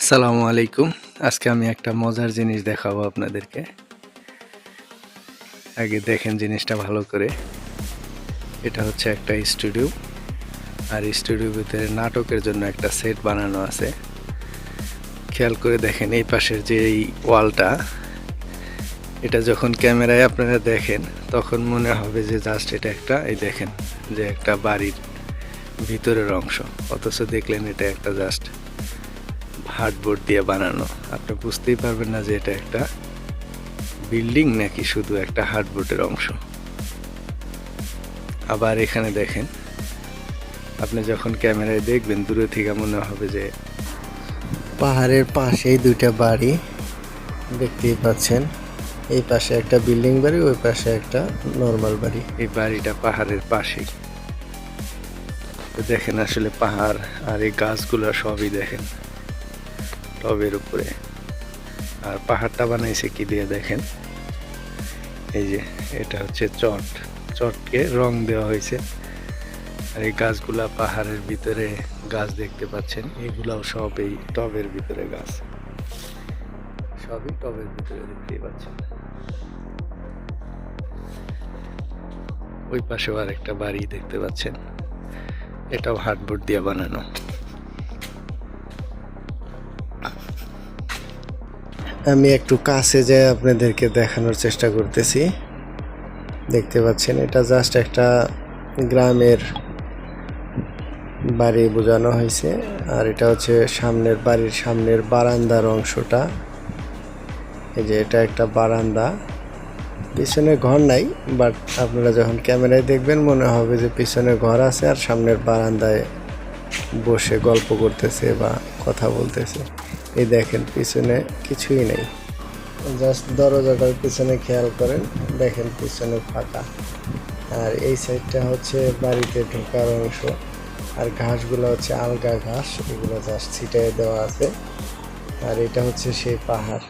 আসসালামু আলাইকুম। আজকে আমি একটা মজার জিনিস দেখাবো আপনাদেরকে। আগে দেখেন জিনিসটা ভালো করে। এটা হচ্ছে একটা স্টুডিও। আর স্টুডিওর ভিতরে নাটকের জন্য একটা সেট বানানো আছে। খেয়াল করে দেখেন এই পাশের যে এই ওয়ালটা, এটা যখন ক্যামেরায় আপনারা দেখেন, তখন মনে হবে যে জাস্ট এটা একটা, এই দেখেন, যে একটা বাড়ির ভিতরের অংশ। অথচ দেখলেন এটা একটা জাস্ট হার্ডবোর্ড দিয়ে বানানো। আপনি বুঝতেই পারবেন না যে এটা একটা বিল্ডিং নাকি শুধু একটা হার্ডবোর্ডের অংশ। আবার এখানে দেখেন, আপনি যখন ক্যামেরায় দেখবেন, দূরে থেকে মনে হবে যে পাহাড়ের পাশেই দুইটা বাড়ি দেখতেই পাচ্ছেন। এই পাশে একটা বিল্ডিং বাড়ি, ওই পাশে একটা নর্মাল বাড়ি। এই বাড়িটা পাহাড়ের পাশেই। দেখেন আসলে পাহাড় আর এই গাছগুলো সবই দেখেন। টবের উপরে। আর পাহাড়টা বানাইছে কি দিয়ে দেখেন? এই যে, এটা হচ্ছে চট। চটকে রং দেওয়া হয়েছে। আর এই গাছগুলা পাহাড়ের ভিতরে গাছ দেখতে পাচ্ছেন। এগুলাও সব এই টবের ভিতরে গাছ। সবই টবের ভিতরে দেখতেই পাচ্ছেন। ওই পাশেও আর একটা বাড়ি দেখতে পাচ্ছেন। এটাও হার্ডবোর্ড দিয়ে বানানো। আমি একটু কাছে যাই আপনাদেরকে দেখানোর চেষ্টা করতেছি। দেখতে পাচ্ছেন, এটা জাস্ট একটা গ্রামের বাড়ি বোঝানো হয়েছে। আর এটা হচ্ছে সামনের বাড়ির সামনের বারান্দার অংশটা। এই যে এটা একটা বারান্দা। পিছনে ঘর নাই বাট আপনারা যখন ক্যামেরায় দেখবেন, মনে হবে যে পিছনে ঘর আছে আর সামনের বারান্দায় বসে গল্প করতেছে বা কথা বলতেছে। এই দেখেন, পিছনে কিছুই নেই। জাস্ট দরজাটার পিছনে খেয়াল করেন, দেখেন পিছনে ফাঁকা। আর এই সাইডটা হচ্ছে বাড়িতে ঢোকার অংশ। আর ঘাসগুলো হচ্ছে আলগা ঘাস, এগুলো জাস্ট ছিটাই দেওয়া আছে। আর এটা হচ্ছে সেই পাহাড়।